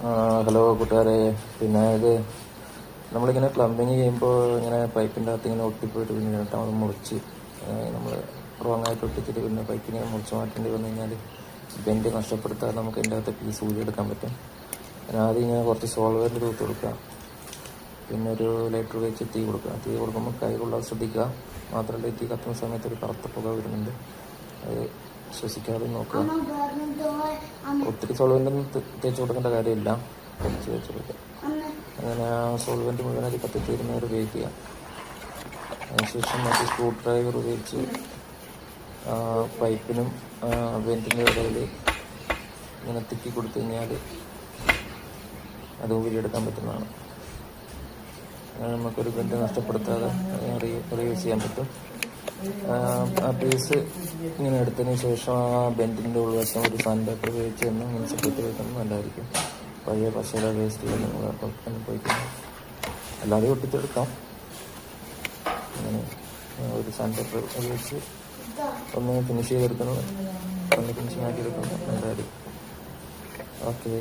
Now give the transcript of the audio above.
Hello കൂട്ടുകാരെ. പിന്നെ ഇത് നമ്മളിങ്ങനെ പ്ലംബിങ് ചെയ്യുമ്പോൾ ഇങ്ങനെ പൈപ്പിന്റെ അകത്ത് ഇങ്ങനെ ഒട്ടിപ്പോയിട്ട് പിന്നെ അത് മുറിച്ച് നമ്മൾ റോങ് ആയിട്ട് ഒട്ടിച്ചിട്ട് പിന്നെ പൈപ്പിനെ മുറിച്ച് മാറ്റേണ്ടി വന്നു കഴിഞ്ഞാൽ ബെൻഡ് നഷ്ടപ്പെടുത്താതെ നമുക്ക് അതിന്റെ അകത്ത് പീസ് ഊരിയെടുക്കാൻ പറ്റും. പിന്നെ ആദ്യം ഇങ്ങനെ കുറച്ച് സോൾവറിന്റെ തൂത്ത് കൊടുക്കുക. പിന്നെ ഒരു ലൈറ്റർ വെച്ച് തീ കൊടുക്കുക. തീ കൊടുക്കുമ്പോൾ കൈ കൊള്ളാതെ ശ്രദ്ധിക്കുക. മാത്രമല്ല തീ കത്തുന്ന സമയത്ത് ഒരു കറുത്ത പുക വരുന്നുണ്ട്. അത് ശ്വസിക്കാതെ നോക്കുക. ഒത്തിരി സോൾവെന്റ് തേച്ച് കൊടുക്കേണ്ട കാര്യമില്ല. കുറച്ച് തേച്ച് കൊടുക്കുക. അങ്ങനെ ആ സോൾവെന്റ് മുഴുവനായി കത്തിത്തീരുന്നവർ ഉപയോഗിക്കുക അതിനുശേഷം മറ്റു സ്ക്രൂ ഡ്രൈവർ ഉപയോഗിച്ച് പൈപ്പിനും വെന്റിന്റെ ഇടയിൽ ഇങ്ങനെ തിക്കി കൊടുത്തു കഴിഞ്ഞാൽ അത് ഊരിയെടുക്കാൻ പറ്റുന്നതാണ്. അങ്ങനെ നമുക്കൊരു ബന്ധം നഷ്ടപ്പെടുത്താതെ റീയൂസ് ചെയ്യാൻ പറ്റും. ആ, പീസ് ഇങ്ങനെ എടുത്തതിന് ശേഷം ആ ബെൻഡിന്റെ ഉൾവശം ഒരു സാൻഡ് പേപ്പർ ഉപയോഗിച്ച് തന്നെ ഇങ്ങനെ സെപ്പറേറ്റ് വെക്കുന്നത് നല്ലതായിരിക്കും. പഴയ പശയുടെ വേസ്റ്റ് നിങ്ങൾ പോയിക്കുന്നു അല്ലാതെ ഒട്ടിച്ചെടുക്കാം. അങ്ങനെ ഒരു സാൻഡ് പേപ്പർ ഉപയോഗിച്ച് ഒന്ന് ഫിനിഷ് ചെയ്തെടുക്കുന്നത് ഒന്ന് ഫിനിഷിംഗ് ആക്കി എടുക്കുന്നത് നല്ലതായിരിക്കും. ഓക്കെ